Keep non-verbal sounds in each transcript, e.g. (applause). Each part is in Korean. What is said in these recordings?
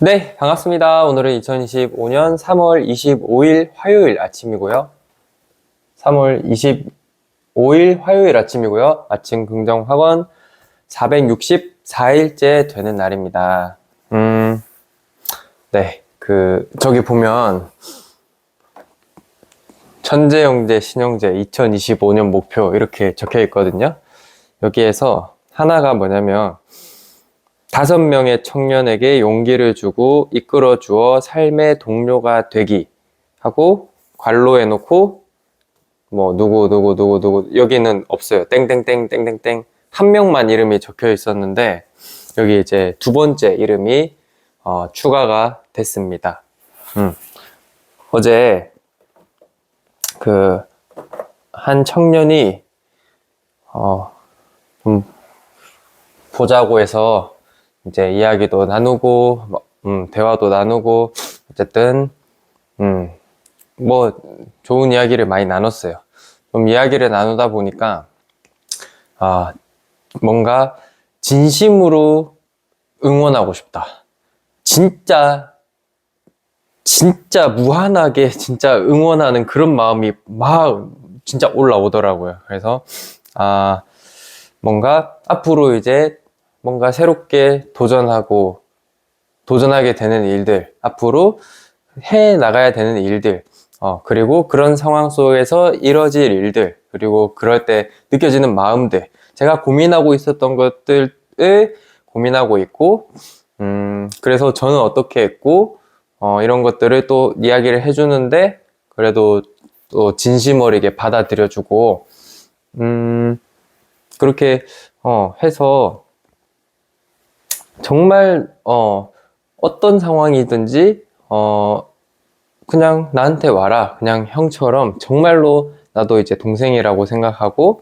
네, 반갑습니다. 오늘은 2025년 3월 25일 화요일 아침이고요. 3월 25일 화요일 아침이고요. 아침 긍정 학원 464일째 되는 날입니다. 음, 네, 그, 저기 보면, 천재, 영재, 신영재 2025년 목표 이렇게 적혀 있거든요. 여기에서 하나가 뭐냐면, 다섯 명의 청년에게 용기를 주고 이끌어 주어 삶의 동료가 되기 하고 관로해 놓고 뭐 누구 누구 누구 누구 여기는 없어요 땡땡땡 땡땡땡 한 명만 이름이 적혀 있었는데 여기 이제 두 번째 이름이 어, 추가가 됐습니다. 음. 어제 그 한 청년이 어, 좀 보자고 해서 이제 이야기도 나누고, 뭐, 음, 대화도 나누고, 어쨌든, 음, 뭐, 좋은 이야기를 많이 나눴어요. 좀 이야기를 나누다 보니까, 아, 뭔가, 진심으로 응원하고 싶다. 진짜, 진짜 무한하게 진짜 응원하는 그런 마음이 막 진짜 올라오더라고요. 그래서, 아, 뭔가 앞으로 이제 뭔가 새롭게 도전하고 도전하게 되는 일들, 앞으로 해 나가야 되는 일들, 어, 그리고 그런 상황 속에서 이뤄질 일들, 그리고 그럴 때 느껴지는 마음들, 제가 고민하고 있었던 것들을 고민하고 있고, 음, 그래서 저는 어떻게 했고, 어, 이런 것들을 또 이야기를 해주는데, 그래도 또 진심 어리게 받아들여주고, 음, 그렇게, 어, 해서, 정말 어 어떤 상황이든지 어 그냥 나한테 와라 그냥 형처럼 정말로 나도 이제 동생이라고 생각하고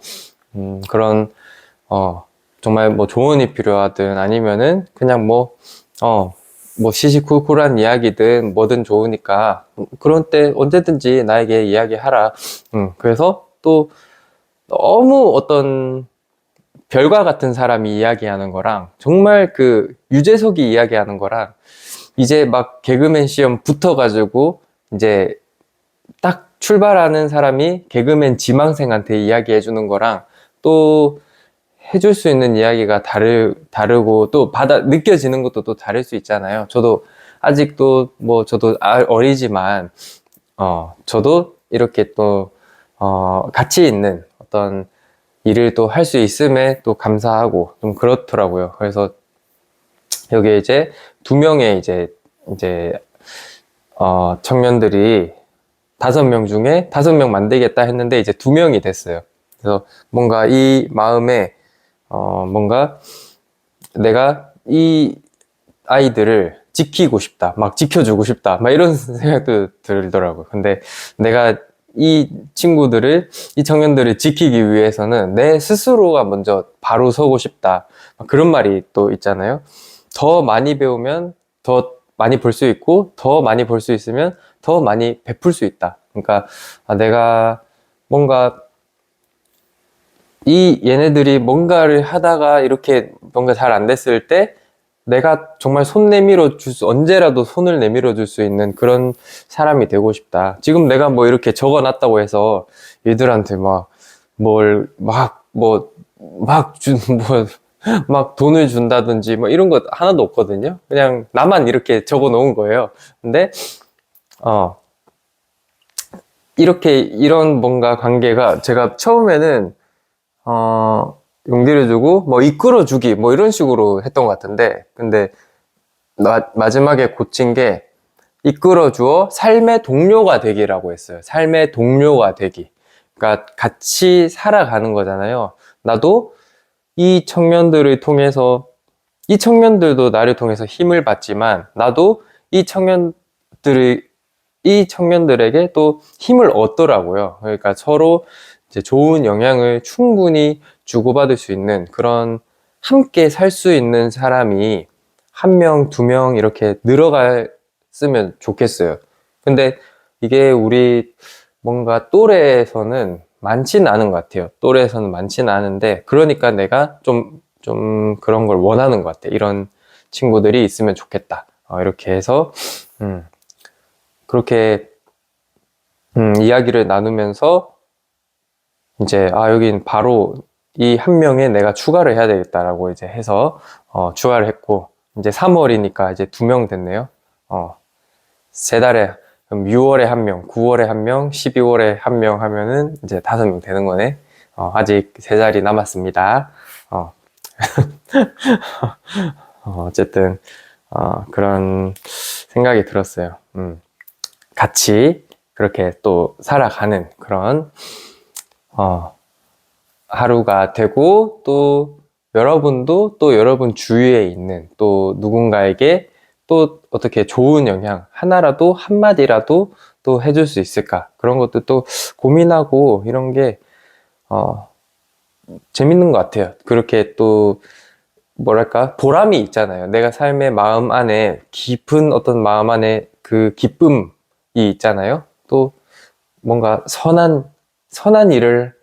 음 그런 어 정말 뭐 조언이 필요하든 아니면은 그냥 뭐 어 뭐 시시콜콜한 이야기든 뭐든 좋으니까 그런 때 언제든지 나에게 이야기하라. 음 그래서 또 너무 어떤 별과 같은 사람이 이야기하는 거랑 정말 그 유재석이 이야기하는 거랑 이제 막 개그맨 시험 붙어가지고 이제 딱 출발하는 사람이 개그맨 지망생한테 이야기해 주는 거랑 또 해줄 수 있는 이야기가 다르, 다르고 또 받아, 느껴지는 것도 또 다를 수 있잖아요. 저도 아직도 뭐 저도 아- 어리지만, 어, 저도 이렇게 또, 어, 가치 있는 어떤 일을 또 할 수 있음에 또 감사하고 좀 그렇더라고요. 그래서 여기 이제 두 명의 이제 이제 어 청년들이 다섯 명 중에 다섯 명 만들겠다 했는데 이제 두 명이 됐어요. 그래서 뭔가 이 마음에 어 뭔가 내가 이 아이들을 지키고 싶다, 막 지켜주고 싶다, 막 이런 (laughs) 생각도 들더라고요. 근데 내가 이 친구들을, 이 청년들을 지키기 위해서는 내 스스로가 먼저 바로 서고 싶다. 막 그런 말이 또 있잖아요. 더 많이 배우면 더 많이 볼 수 있고, 더 많이 볼 수 있으면 더 많이 베풀 수 있다. 그러니까 아, 내가 뭔가 이 얘네들이 뭔가를 하다가 이렇게 뭔가 잘 안 됐을 때 내가 정말 손 내밀어 줄 수, 언제라도 손을 내밀어 줄 수 있는 그런 사람이 되고 싶다. 지금 내가 뭐 이렇게 적어 놨다고 해서 얘들한테 막 뭘, 막, 뭐, 막 준, (laughs) 뭐, 막 돈을 준다든지 뭐 이런 거 하나도 없거든요. 그냥 나만 이렇게 적어 놓은 거예요. 근데, 어, 이렇게, 이런 뭔가 관계가 제가 처음에는, 어, 용기를 주고 뭐 이끌어주기 뭐 이런 식으로 했던 것 같은데 근데 마, 마지막에 고친 게 이끌어주어 삶의 동료가 되기라고 했어요. 삶의 동료가 되기. 그러니까 같이 살아가는 거잖아요. 나도 이 청년들을 통해서 이 청년들도 나를 통해서 힘을 받지만 나도 이 청년들의 이 청년들에게 또 힘을 얻더라고요. 그러니까 서로 이제 좋은 영향을 충분히 주고받을 수 있는 그런 함께 살 수 있는 사람이 한 명, 두 명 이렇게 늘어갔으면 좋겠어요. 근데 이게 우리 뭔가 또래에서는 많지는 않은 것 같아요. 또래에서는 많지는 않은데, 그러니까 내가 좀, 좀 그런 걸 원하는 것 같아. 이런 친구들이 있으면 좋겠다. 어, 이렇게 해서 음, 그렇게 음, 이야기를 나누면서 이제 아 여긴 바로 이 한 명에 내가 추가를 해야 되겠다라고 이제 해서 어, 추가를 했고 이제 3월이니까 이제 두 명 됐네요. 어, 세 달에 그럼 6월에 한 명, 9월에 한 명, 12월에 한 명 하면은 이제 다섯 명 되는 거네. 어, 아직 세 자리 남았습니다. 어. (laughs) 어, 어쨌든 어, 그런 생각이 들었어요. 음. 같이 그렇게 또 살아가는 그런 어, 하루가 되고 또 여러분도 또 여러분 주위에 있는 또 누군가에게 또 어떻게 좋은 영향 하나라도 한마디라도 또 해줄 수 있을까 그런 것도 또 고민하고 이런 게 어, 재밌는 것 같아요. 그렇게 또 뭐랄까 보람이 있잖아요. 내가 삶의 마음 안에 깊은 어떤 마음 안에 그 기쁨이 있잖아요. 또 뭔가 선한 선한 일을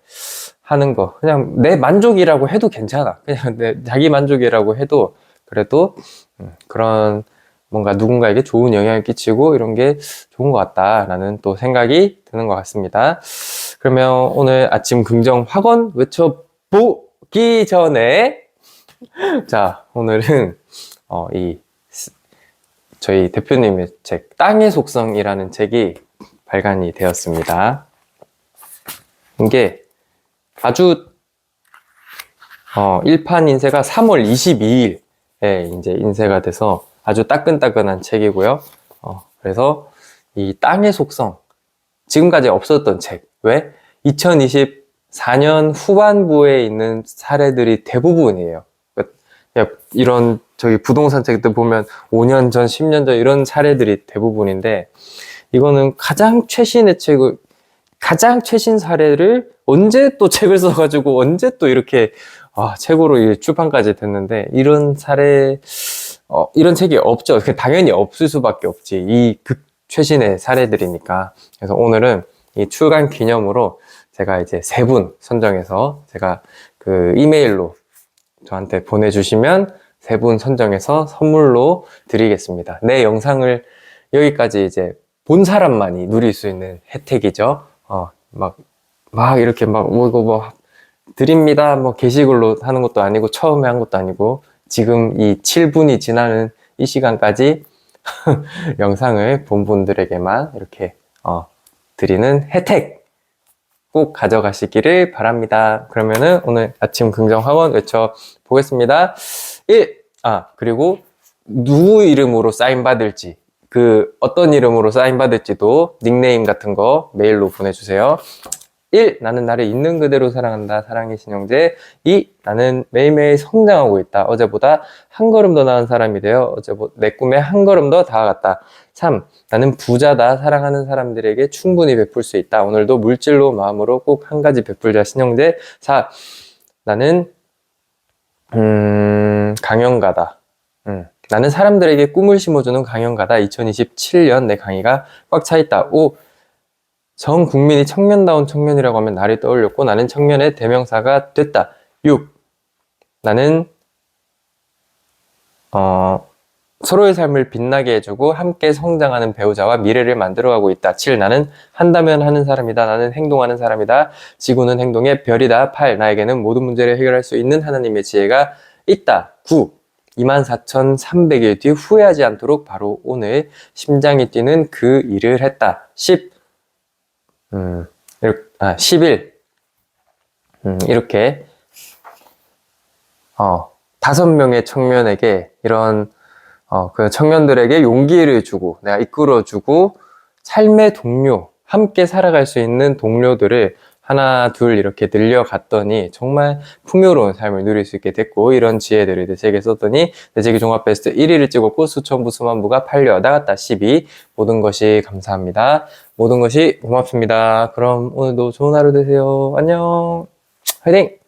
하는 거 그냥 내 만족이라고 해도 괜찮아. 그냥 내 자기 만족이라고 해도 그래도 음, 그런 뭔가 누군가에게 좋은 영향을 끼치고 이런 게 좋은 것 같다라는 또 생각이 드는 것 같습니다. 그러면 오늘 아침 긍정 확언 외쳐보기 전에 (laughs) 자 오늘은 어, 이 스- 저희 대표님의 책 땅의 속성이라는 책이 발간이 되었습니다. 이게 아주 어, 1판 인쇄가 3월 22일에 이제 인쇄가 돼서 아주 따끈따끈한 책이고요. 어, 그래서 이 땅의 속성 지금까지 없었던 책. 왜? 2024년 후반부에 있는 사례들이 대부분이에요. 그러니까 이런 저기 부동산 책들 보면 5년 전, 10년 전 이런 사례들이 대부분인데 이거는 가장 최신의 책을 가장 최신 사례를 언제 또 책을 써가지고 언제 또 이렇게 아, 책으로 이 출판까지 됐는데 이런 사례 어, 이런 책이 없죠. 그 당연히 없을 수밖에 없지. 이 극 최신의 사례들이니까. 그래서 오늘은 이 출간 기념으로 제가 이제 세 분 선정해서 제가 그 이메일로 저한테 보내주시면 세 분 선정해서 선물로 드리겠습니다. 내 영상을 여기까지 이제 본 사람만이 누릴 수 있는 혜택이죠. 어, 막, 막 이렇게 막, 뭐, 이거 뭐, 드립니다. 뭐, 게시글로 하는 것도 아니고, 처음에 한 것도 아니고, 지금 이 7분이 지나는 이 시간까지 (laughs) 영상을 본 분들에게만 이렇게, 어, 드리는 혜택 꼭 가져가시기를 바랍니다. 그러면은 오늘 아침 긍정 학원 외쳐 보겠습니다. 1. 아, 그리고 누구 이름으로 사인 받을지, 그 어떤 이름으로 사인 받을지도 닉네임 같은 거 메일로 보내주세요. 1. 나는 나를 있는 그대로 사랑한다. 사랑의 신영재. 2. 나는 매일매일 성장하고 있다. 어제보다 한 걸음 더 나은 사람이 되어 어제보다 내 꿈에 한 걸음 더 다가갔다. 3. 나는 부자다. 사랑하는 사람들에게 충분히 베풀 수 있다. 오늘도 물질로 마음으로 꼭 한 가지 베풀자. 신영재. 4. 나는 음, 강연가다. 음, 나는 사람들에게 꿈을 심어주는 강연가다. 2027년 내 강의가 꽉 차 있다. 5. 전 국민이 청년다운 청년이라고 하면 나를 떠올렸고 나는 청년의 대명사가 됐다. 6. 나는 어, 서로의 삶을 빛나게 해주고 함께 성장하는 배우자와 미래를 만들어가고 있다. 7. 나는 한다면 하는 사람이다. 나는 행동하는 사람이다. 지구는 행동의 별이다. 8. 나에게는 모든 문제를 해결할 수 있는 하나님의 지혜가 있다. 9. 24,300일 뒤 후회하지 않도록 바로 오늘 심장이 뛰는 그 일을 했다. 10. 음, 이렇게, 아, 11. 음, 이렇게, 어, 다섯 명의 청년에게 이런, 어, 그 청년들에게 용기를 주고, 내가 이끌어주고, 삶의 동료, 함께 살아갈 수 있는 동료들을 하나, 둘 이렇게 늘려갔더니 정말 풍요로운 삶을 누릴 수 있게 됐고, 이런 지혜들을 내 책에 썼더니 내 책이 종합 베스트 1위를 찍었고, 수천부, 수만부가 팔려 나갔다. 12. 모든 것이 감사합니다. 모든 것이 고맙습니다. 그럼 오늘도 좋은 하루 되세요. 안녕. 화이팅!